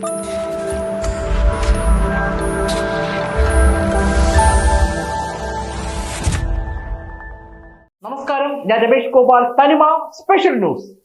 നമസ്കാരം. ഞാൻ രമേഷ് ഗോപാൽ. തനിമ സ്പെഷ്യൽ ന്യൂസ്.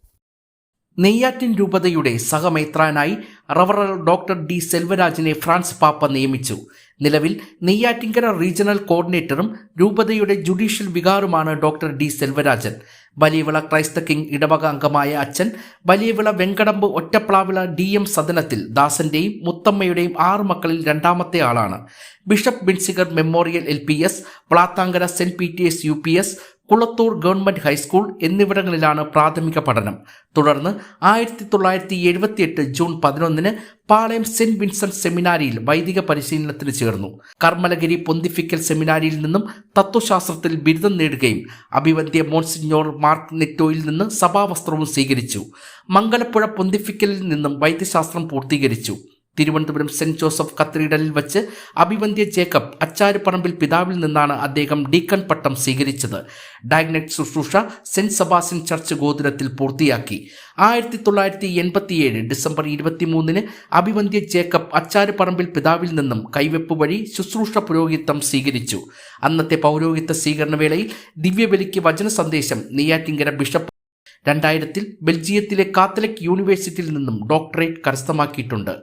നെയ്യാറ്റിൻ രൂപതയുടെ സഹമൈത്രാനായി റവറൽ ഡോക്ടർ ഡി സെൽവരാജിനെ ഫ്രാൻസ് പാപ്പ നിയമിച്ചു. നിലവിൽ നെയ്യാറ്റിൻകര റീജിയണൽ കോർഡിനേറ്ററും രൂപതയുടെ judicial വികാറുമാണ് doctor D Selvarajan. Valiyavila Christ king ഇടവക അംഗമായ അച്ഛൻ വലിയവിള വെങ്കടമ്പ് ഒറ്റപ്ലാവിള ഡി എം സദനത്തിൽ ദാസന്റെയും മുത്തമ്മയുടെയും ആറ് മക്കളിൽ രണ്ടാമത്തെ ആളാണ്. Bishop Benziger memorial L P S Plathankara saint P T S U P S Kulathoor government high school എന്നിവിടങ്ങളിലാണ് പ്രാഥമിക പഠനം. തുടർന്ന് ആയിരത്തി തൊള്ളായിരത്തി എഴുപത്തിയെട്ട് ജൂൺ പതിനൊന്നിന് പാളയം സെന്റ് വിൻസെന്റ് സെമിനാരിയിൽ വൈദിക പരിശീലനത്തിന് ചേർന്നു. കർമ്മലഗിരി പൊന്തിഫിക്കൽ സെമിനാരിയിൽ നിന്നും തത്വശാസ്ത്രത്തിൽ ബിരുദം നേടുകയും അഭിവന്ധ്യ മോൺസിഞ്ഞോർ മാർക്ക് നെറ്റോയിൽ നിന്ന് സഭാവസ്ത്രവും സ്വീകരിച്ചു. മംഗലപ്പുഴ പൊന്തിഫിക്കലിൽ നിന്നും വൈദ്യശാസ്ത്രം പൂർത്തീകരിച്ചു. തിരുവനന്തപുരം സെന്റ് ജോസഫ് കത്തീഡ്രലിൽ വച്ച് അഭിവന്ധ്യ ജേക്കബ് അച്ചാരുപറമ്പിൽ പിതാവിൽ നിന്നാണ് അദ്ദേഹം ഡീക്കൺ പട്ടം സ്വീകരിച്ചത്. ഡയഗ്നറ്റ് ശുശ്രൂഷ സെന്റ് സബാസിൻ ചർച്ച് ഗോതിരത്തിൽ പൂർത്തിയാക്കി. ആയിരത്തി തൊള്ളായിരത്തി എൺപത്തിയേഴ് ഡിസംബർ ഇരുപത്തിമൂന്നിന് അഭിവന്ധ്യ ജേക്കബ് അച്ചാരുപറമ്പിൽ പിതാവിൽ നിന്നും കൈവെപ്പ് വഴി ശുശ്രൂഷ പുരോഹിതം സ്വീകരിച്ചു. അന്നത്തെ പൗരോഹിത്യ സ്വീകരണവേളയിൽ ദിവ്യബലിക്ക് വചന സന്ദേശം നെയ്യാറ്റിങ്കര ബിഷപ്പ് രണ്ടായിരത്തിൽ ബെൽജിയത്തിലെ കാത്തലിക് യൂണിവേഴ്സിറ്റിയിൽ നിന്നും ഡോക്ടറേറ്റ് കരസ്ഥമാക്കിയിട്ടുണ്ട്.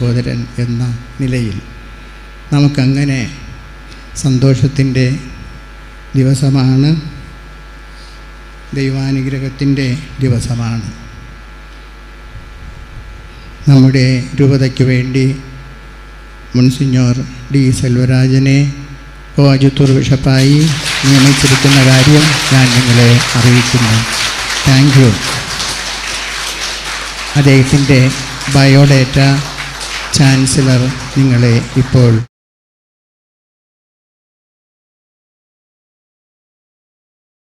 സഹോദരൻ എന്ന നിലയിൽ നമുക്കങ്ങനെ സന്തോഷത്തിന്റെ ദിവസമാണ്. ദൈവാനുഗ്രഹത്തിന്റെ ദിവസമാണ്. നമ്മുടെ രൂപതയ്ക്ക് വേണ്ടി മുൻസിഞ്ഞോർ ഡി സെൽവരാജനെ കോജുത്തൂർ ബിഷപ്പായി നിയമിച്ചിരിക്കുന്ന കാര്യം ഞാൻ നിങ്ങളെ അറിയിക്കുന്നു. Thank you. അദ്ദേഹത്തിന്റെ ബയോഡേറ്റ ചാൻസലർ നിങ്ങളെ ഇപ്പോൾ